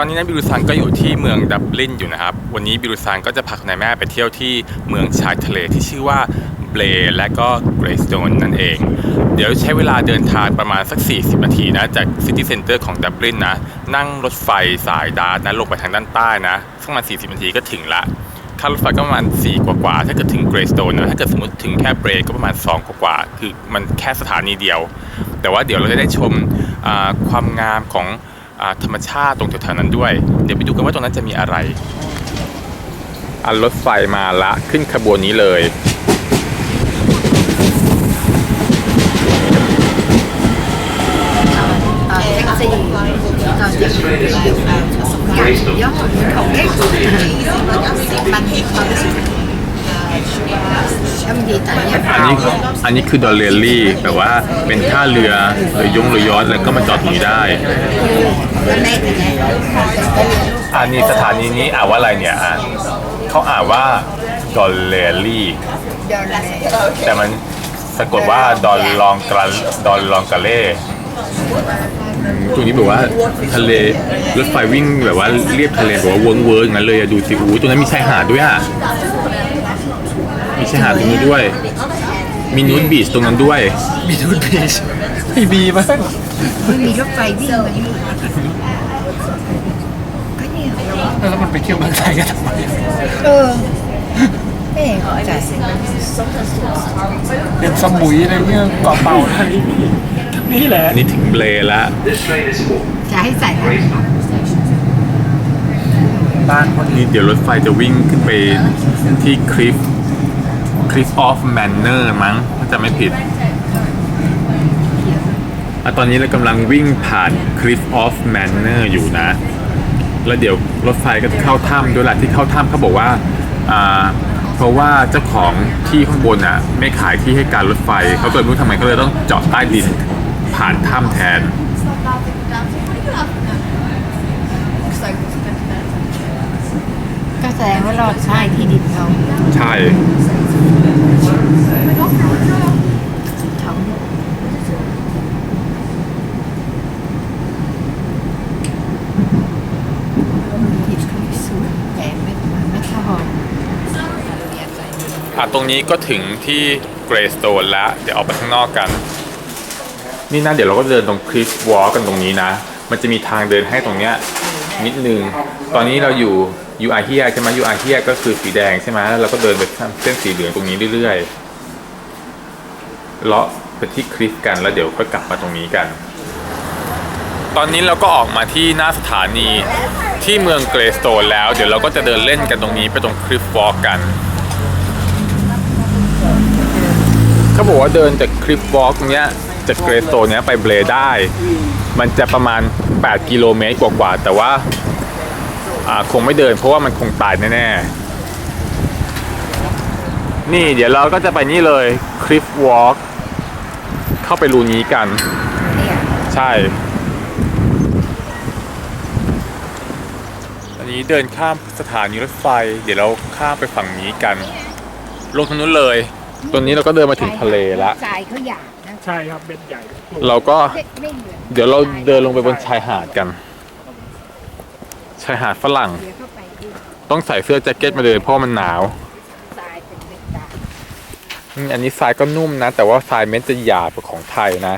อนนี้นะบิรุซันก็อยู่ที่เมืองดับลินอยู่นะครับ วันนี้บิรุซันก็จะพาคุณนายแม่ไปเที่ยวที่เมืองชายทะเลที่ชื่อว่าเบลและก็เกรสโตนนั่นเอง เดี๋ยวใช้เวลาเดินทางประมาณสัก 40 นาทีนะ จากซิตี้เซ็นเตอร์ของดับลินนะ นั่งรถไฟสายดาร์นะ ลงไปทางด้านใต้นะสักประมาณ 40 นาทีก็ถึงละค่ารถไฟก็ประมาณ 4 กว่ากว่าๆถ้าเกิดถึงเกรสโตนนะ ถ้าเกิดสมมติถึงแค่เบรก็ประมาณ 2 กว่ากว่าๆคือมันแค่สถานีเดียว แต่ว่าเดี๋ยวเราจะได้ชมความงามของ ธรรมชาติตรงแถวๆนั้นด้วย เดี๋ยวไปดูกันว่าตรงนั้นจะมีอะไร อันรถไฟมาละขึ้นขบวนนี้เลยอันนี้อันนี้คือดอลเลอรี่แปลว่าเป็นท่าเรือเรือยงเรือยอทแล้วก็มาจอดอยู่ได้ ก็ได้แต่เนี่ยอันนี้สถานีนี้อ่านว่าอะไรเนี่ยอะเขาอ่านว่าดอลเลอรี่ เดี๋ยวเลยแต่มันสะกดว่าดอลลองกราดอลลองกาเล่ตรงนี้แบบว่าทะเลรถไฟวิ่งแบบว่าเรียบทะเลแบบว่าเวิร์กเวิร์กงั้นเลยอะดูสิอู้ตรงนั้นมีชายหาดด้วยอะมีชายหาดตรงนี้ด้วย มีนูดบีชตรงนั้นด้วย มีทูตบีช ไม่มีมั้งไม่มีรถไฟวิ่งมาอยู่ก็เนี่ยแล้วมันไปเที่ยวเมืองไทยกันทำไมเออไม่เข้าใจเป็นสมุยอะไรเงี้ยเกาะเต่าอะไรนี่แหละอันนี้ถึงเบลแล้วจะให้ใส่บ้านคนนี่เดี๋ยวรถไฟจะวิ่งขึ้นไปที่คลิฟคลิฟออฟแมนเนอร์มั้งถ้าจะไม่ผิดอะ ตอนนี้เรากำลังวิ่งผ่านคลิฟออฟแมนเนอร์อยู่นะ แล้วเดี๋ยวรถไฟก็จะเข้าถ้ำด้วยแหละที่เข้าถ้ำเขาบอกว่าอ่า เพราะว่าเจ้าของที่ข้างบนอะไม่ขายที่ให้การรถไฟ เขาก็เลยไม่รู้ทำไมเขาเลยต้องเจาะใต้ดินผ่านถ้ำแทน ก็แสดงว่ารอดใช่ที่ดินเขาใช่เขา ผิดคือสวยแต่ไม่ไม่ชอบ อะตรงนี้ก็ถึงที่เกรสโตนแล้ว เดี๋ยวออกไปข้างนอกกัน นี่นะเดี๋ยวเราก็เดินตรงคลิฟวอลกันตรงนี้นะ มันจะมีทางเดินให้ตรงเนี้ยนิดนึง ตอนนี้เราอยู่ยูอาเฮียใช่ไหมยูอาเฮียก็คือสีแดงใช่ไหมแล้วเราก็เดินไปเส้นสีเหลืองตรงนี้เรื่อยๆ เลาะไปที่คลิฟกันแล้วเดี๋ยวค่อยกลับมาตรงนี้กัน ตอนนี้เราก็ออกมาที่หน้าสถานีที่เมืองเกรสโตนแล้ว เดี๋ยวเราก็จะเดินเล่นกันตรงนี้ไปตรงคลิฟวอลกัน เขาบอกว่าเดินจากคลิปวอล์กเนี้ยจากเกรสโตเนี้ยไปเบลได้ มันจะประมาณ 8 กิโลเมตรกว่าๆแต่ว่าคงไม่เดินเพราะว่ามันคงตายแน่ๆ นี่เดี๋ยวเราก็จะไปนี่เลยคลิปวอล์กเข้าไปรูนี้กัน ใช่อันนี้เดินข้ามสถานีรถไฟ เดี๋ยวเราข้ามไปฝั่งนี้กัน ลงทางนู้นเลย ตรงนี้เราก็เดินมาถึงทะเลละทรายเขาหยาบนะใช่ครับเบ็ดใหญ่เราก็ไม่ไม่เหมือนเดี๋ยวเราเดินลงไปบนชายหาดกัน ชายหาดฝรั่ง เดี๋ยวเข้าไปดูต้องใส่เสื้อแจ็คเก็ตมาเลยเพราะมันหนาวทรายเป็นเม็ดตาอืมอันนี้ทรายก็นุ่มนะ แต่ว่าทรายเม็ดจะหยาบกว่าของไทยนะ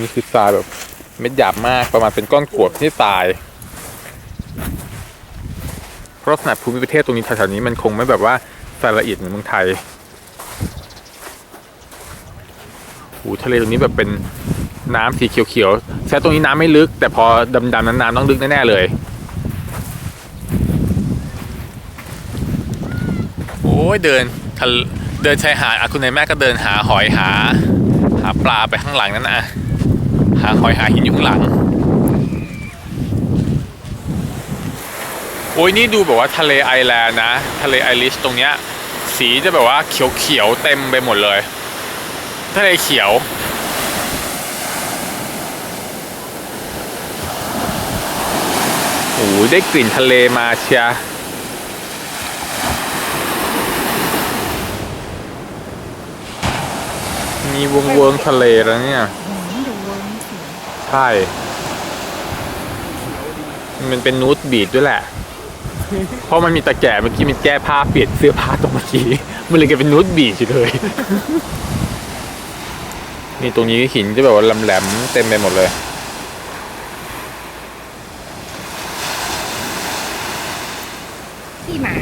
นี่คือทรายแบบเม็ดหยาบมากประมาณเป็นก้อนกรวดที่ทรายเพราะขนาดภูมิประเทศตรงนี้แถวๆนี้มันคงไม่แบบว่าทรายละเอียดเหมือนเมืองไทย โอ้ทะเลตรงนี้แบบเป็นน้ำสีเขียวๆแค่ตรงนี้น้ำไม่ลึก แต่พอดำๆนั้นน้ำต้องลึกแน่ๆเลย โอ้ยเดินทะเลเดินชายหาดคุณนายแม่ก็เดินหาหอยหา หาปลาไปข้างหลังนั่นนะหาหอยหาหินอยู่ข้างหลัง โอ้ยนี่ดูแบบว่าทะเลไอแลนด์นะ ทะเลไอริชตรงเนี้ยสีจะแบบว่าเขียวๆเต็มไปหมดเลย ทะเลเขียว โอ้ยได้กลิ่นทะเลมาเชียมีวงเวิงทะเลแล้วเนี่ย ใช่ มันเป็นนูดบีดด้วยแหละ เพราะมันมีตะแก่เมื่อกี้มันแก้ผ้าเปลี่ยนเสื้อผ้าตรงเมื่อกี้ มันเลยกลายเป็นนูดบีดเลย นี่ตรงนี้หินจะแบบว่าแหลมๆเต็มไปหมดเลย ที่หมา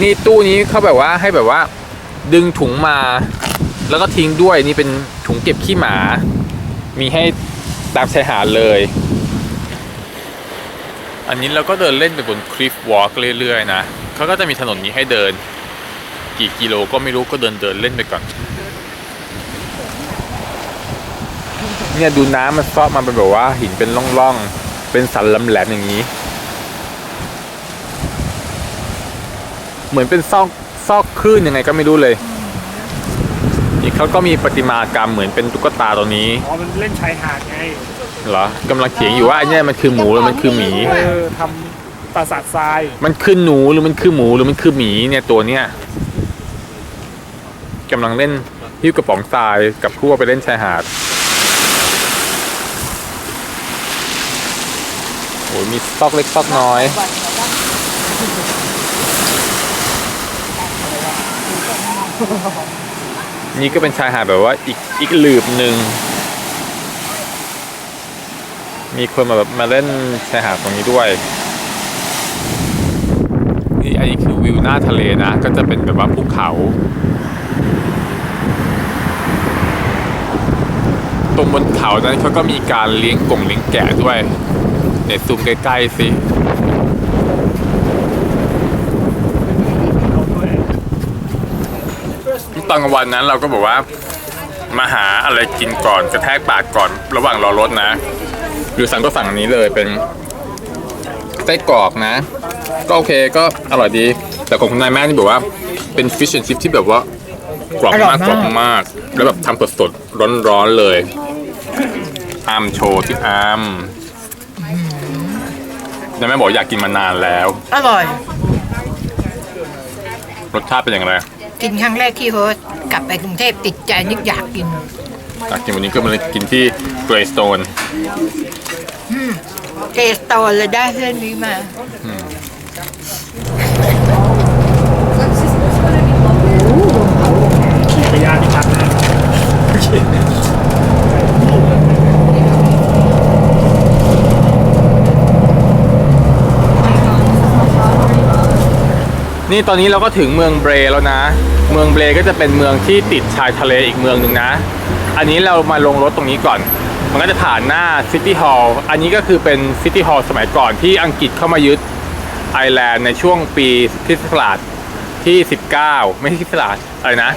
นี่ตู้นี้เขาแบบว่าให้แบบว่า ดึงถุงมา แล้วก็ทิ้งด้วยนี่เป็นถุงเก็บขี้หมา มีให้ตามชายหาดเลย อันนี้เราก็เดินเล่นไปบนคลิฟวอล์กเรื่อยๆนะเขาก็จะมีถนนนี้ให้เดิน กี่กิโลก็ไม่รู้ก็เดินเดินเล่นไปก่อน เนี่ยดูน้ำมันซอกมาเป็นแบบว่าหินเป็นร่องๆ เป็นสันลำแหลมอย่างนี้ เหมือนเป็นซอกซอกคลื่นยังไงก็ไม่รู้เลย นี่เขาก็มีประติมากรรมเหมือนเป็นตุ๊กตาตัวนี้อ๋อมันเล่นชายหาดไงเหรอกำลังเถียงอยู่ว่าไอ้เนี่ยมันคือหมูหรือมันคือหมี เออทำปราสาททรายมันคือหนูหรือมันคือหมูหรือมันคือหมีเนี่ยตัวเนี้ยกำลังเล่นหิ้วกระป๋องทรายกับพวกไปเล่นชายหาด อ้ยมีซอกเล็กซอกน้อย นี่ก็เป็นชายหาดแบบว่าอีกอีกหลืบหนึ่ง มีคนมาแบบมาเล่นชายหาดตรงนี้ด้วย นี่อันนี้คือวิวหน้าทะเลนะ ก็จะเป็นแบบว่าภูเขาตรงบนเขานั้นเขาก็มีการเลี้ยงกงเลี้ยงแกะด้วย เดี๋ยวซูมใกล้ๆสิตอนกลางวันนั้นเราก็บอกว่า มาหาอะไรกินก่อนกระแทกปากก่อนระหว่างรอรถนะ หรือสั่งก็สั่งอันนี้เลยเป็นไส้กรอกนะ ก็โอเคก็อร่อยดี แต่ของคุณนายแม่นี่บอกว่าเป็นฟิชแอนชิพที่แบบว่ากรอบมากกรอบมาก แล้วแบบทำสดๆร้อนๆเลยอามโชว์ที่อาม นายแม่บอกอยากกินมานานแล้ว อร่อย รสชาติเป็นอย่างไรกินครั้งแรกที่โฮสต์กลับไปกรุงเทพติดใจนึกอยากกิน อยากกินวันนี้ก็มาเลยกินที่เกรสโตนเทสโตนเลยได้เรื่องนี้มา ขี่จักรยานที่พักนะ นี่ตอนนี้เราก็ถึงเมืองเบรแล้วนะ เมืองเบรก็จะเป็นเมืองที่ติดชายทะเลอีกเมืองหนึ่งนะ อันนี้เรามาลงรถตรงนี้ก่อน มันก็จะผ่านหน้าซิตี้ฮอลล์อันนี้ก็คือเป็นซิตี้ฮอลล์สมัยก่อนที่อังกฤษเข้ามายึดไอแลนด์ในช่วงปีคริสต์ศักราชที่ 19 ไม่ใช่คริสต์ศักราชอะไรนะ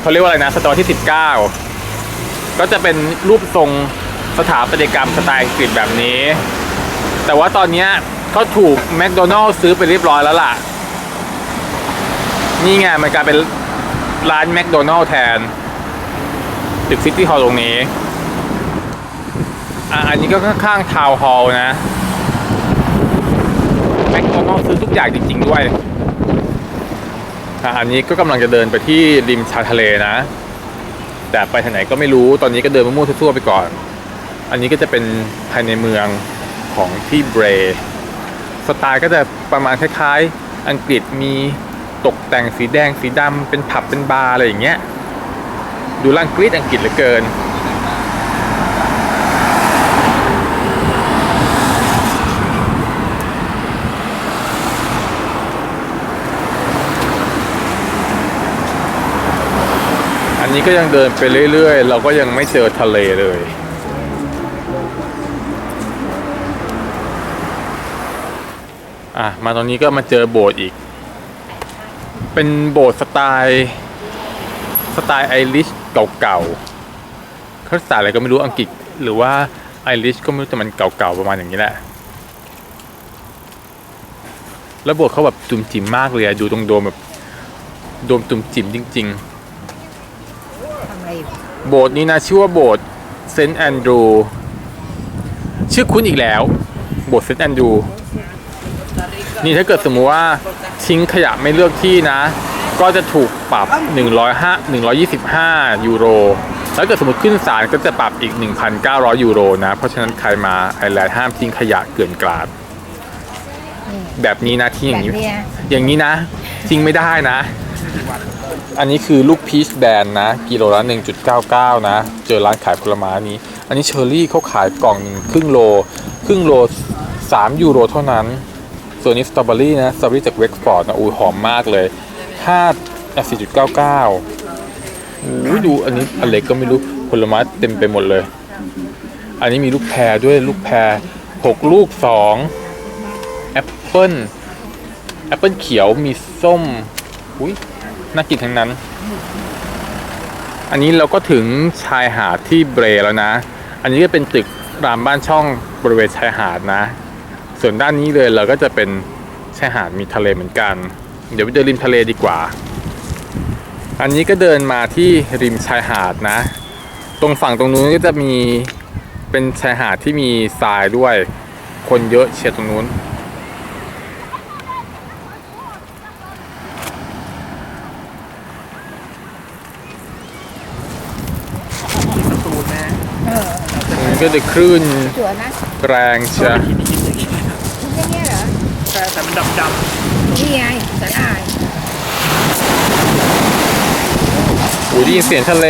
เขาเรียกว่าอะไรนะศตวรรษที่ 19 ก็จะเป็นรูปทรงสถาปัตยกรรมสไตล์อังกฤษแบบนี้ แต่ว่าตอนนี้ยเขาถูกแมคโดนัลล์ซื้อไปเรียบร้อยแล้วล่ะ นี่ไงมันกลายเป็นร้านแมคโดนัลล์แทนตึกซิตี้ฮอลล์ตรงนี้ อะอันนี้ก็ข้างๆทาวน์ฮอลล์นะแมคโดนัลล์ซื้อทุกอย่างจริง ๆ ด้วยอะอันนี้ก็กำลังจะเดินไปที่ริมชายทะเลนะ แต่ไปทางไหนก็ไม่รู้ตอนนี้ก็เดินมั่วๆทั่วๆไปก่อน อันนี้ก็จะเป็นภายในเมืองของที่เบรสไตล์ก็จะประมาณคล้าย ๆ อังกฤษมี ตกแต่งสีแดงสีดำเป็นผับเป็นบาร์อะไรอย่างเงี้ย ดูร่างกรีดอังกฤษเหลือเกิน อันนี้ก็ยังเดินไปเรื่อยๆ เราก็ยังไม่เจอทะเลเลยอะมาตรงนี้ก็มาเจอโบสถ์อีก เป็นโบสถ์สไตล์สไตล์ไอริชเก่าๆเขาสไตล์อะไรก็ไม่รู้อังกฤษหรือว่าไอริชก็ไม่รู้แต่มันเก่าๆประมาณอย่างนี้แหละ แล้วโบสถ์เขาแบบจุ่มจิ๋มมากเลยอะดูตรงโดมแบบโดมจุ่มจิ๋มจริงๆทำอะไรอยู่โบสถ์นี้นะชื่อว่าโบสถ์เซนต์แอนดรูชื่อคุ้นอีกแล้ว โบสถ์เซนต์แอนดรูนี่ถ้าเกิดสมมุติว่า ทิ้งขยะไม่เลือกที่นะ ก็จะถูกปรับ 105 125 ยูโร แล้วเกิดสมมติขึ้นศาลก็จะปรับอีก 1,900 ยูโรนะ เพราะฉะนั้นใครมาไอร์แลนด์ห้ามทิ้งขยะเกลื่อนกลาด แบบนี้นะที่อแบย่างบนี้เนี้ยอย่างนี้นะทิ้งไม่ได้นะ อันนี้คือลูกพีชแบนนะ กิโลละ1.99 นะ เจอร้านขายผลไม้นี้ อันนี้เชอร์รี่เขาขายกล่องหนึ่งครึ่งโล ครึ่งโล 3 ยูโรเท่านั้น ส่วนนี้สตรอเบอรี่นะสตรอเบอรี่จากเวกฟอร์ดนะอุ้หอมมากเลย5 4.99อุ้าเก้าโอ้ยดูอันนี้อันเล็กก็ไม่รู้ผลไม้เต็มไปหมดเลย อันนี้มีลูกแพรด้วยลูกแพร6ลูก2แอปเปิ้ลแอปเปิลเขียวมีส้มอุ้ยน่ากินทั้งนั้น อันนี้เราก็ถึงชายหาดที่เบรแล้วนะ อันนี้ก็เป็นตึกรามบ้านช่องบริเวณชายหาดนะ ส่วนด้านนี้เลยเราก็จะเป็นชายหาดมีทะเลเหมือนกัน เดี๋ยวไปเดินริมทะเลดีกว่า อันนี้ก็เดินมาที่ริมชายหาดนะ ตรงฝั่งตรงนู้นก็จะมีเป็นชายหาดที่มีทรายด้วย คนเยอะเชียร์ตรงนู้นสตูลแม่เออมันก็จะคลื่นจั่วนะแรงเชียคิดคิดอย่างนี้ นี่แค่เนี้ย เหรอแต่แต่มันดำดนี่ไงสาหร่ายโอ้ยได้ยินเสียงทะเล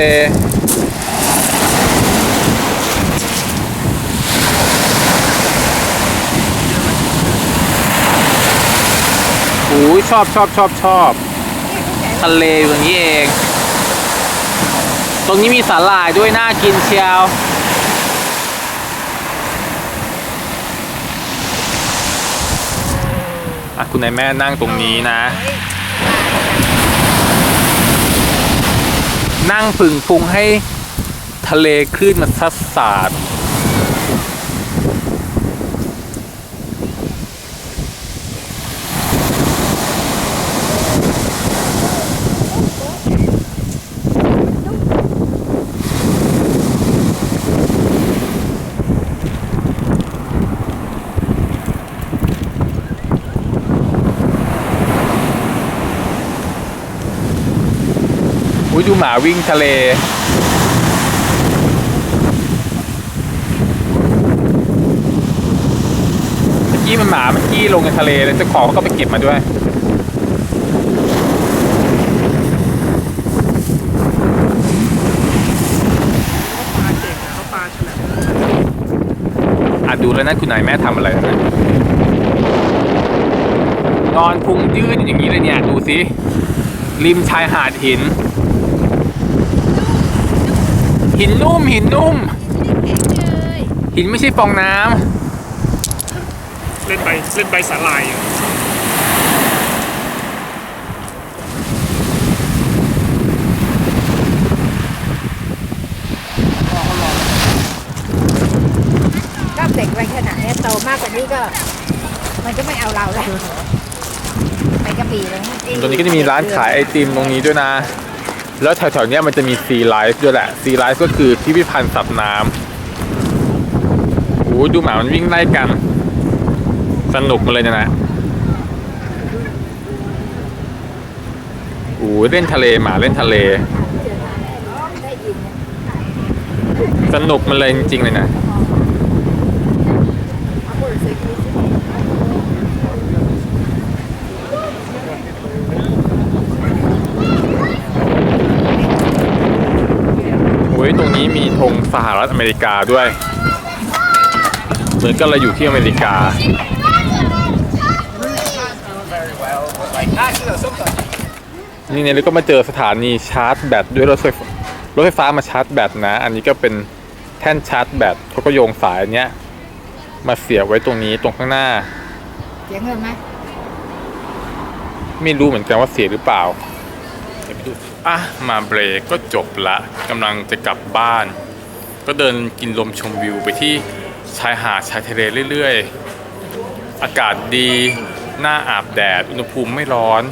โอ้ยชอบชอบชอบชอบ ทะเลอยู่ตรงนี้เอง ตรงนี้มีสาหร่ายด้วยน่ากินเชียว อะคุณนายแม่นั่งตรงนี้นะ นั่งฝึงฟุงให้ทะเลคลื่นมันซัดสาด ยดูหมาวิ่งทะเล เมื่อกี้มันหมาเมื่อกี้ลงในทะเลแล้วเจ้าของเขาก็ไปเก็บมาด้วยปลาเก่งนะเขาปลาฉลาดอะดูแล้วนั่นคุณนายแม่ทำอะไรนะนอนพุงยืดอย่างนี้เลยเนี่ย ดูสิริมชายหาดหิน หินนุ่มหินนุ่ม หินไม่ใช่ฟองน้เล่นใบเล่นใบสาลายอยู่ก็เด็กวัยขนาดเนี้ยโตมากกว่านี้ก็ มันก็ไม่เอาเราแล้วไปกระบี่เลยำตรงนี้ก็จะมีร้านขายไอติมตรงนี้ด้วยนะ แล้วแถวๆนี้มันจะมีซีไลฟ์ด้วยแหละซีไลฟ์ก็คือพิพิธภัณฑ์สัตว์น้ำโอ้ยดูหมามันวิ่งไล่กัน สนุกมาเลยนยนะโอ้ยเล่นทะเลหมาเล่นทะเล สนุกมาเลยจริงๆเลยนะ โอ้ยตร งนี้มีธงสหรัฐอเมริกาด้วยเหมือนกับเราอยู่ที่อเมริกา นี่เนี่ยแล้วก็มาเจอสถานีชาร์จแบตด้วยรถไฟฟ้ารถไฟฟ้ามาชาร์จแบตนะ อันนี้ก็เป็นแท่นชาร์จแบตเขาก็โยงสายอันเนี้ย มาเสียบไว้ตรงนี้ตรงข้างหน้า เสียเงินไหมไม่รู้เหมือนกันว่าเสียหรือเปล่าเดี๋ยวไปดูอะมาเบรกก็จบละกำลังจะกลับบ้าน ก็เดินกินลมชมวิวไปที่ชายหาดชายทะเลเรื่อยๆ อากาศดี หน้าอาบแดด อุณหภูมิไม่ร้อน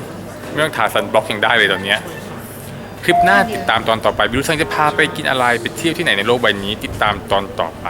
ไม่ต้องทาซันบล็อกยังได้เลยตอนนี้ คลิปหน้าติดตามตอนต่อไป บิวซังจะพาไปกินอะไร ไปเที่ยวที่ไหนในโลกใบนี้ ติดตามตอนต่อไป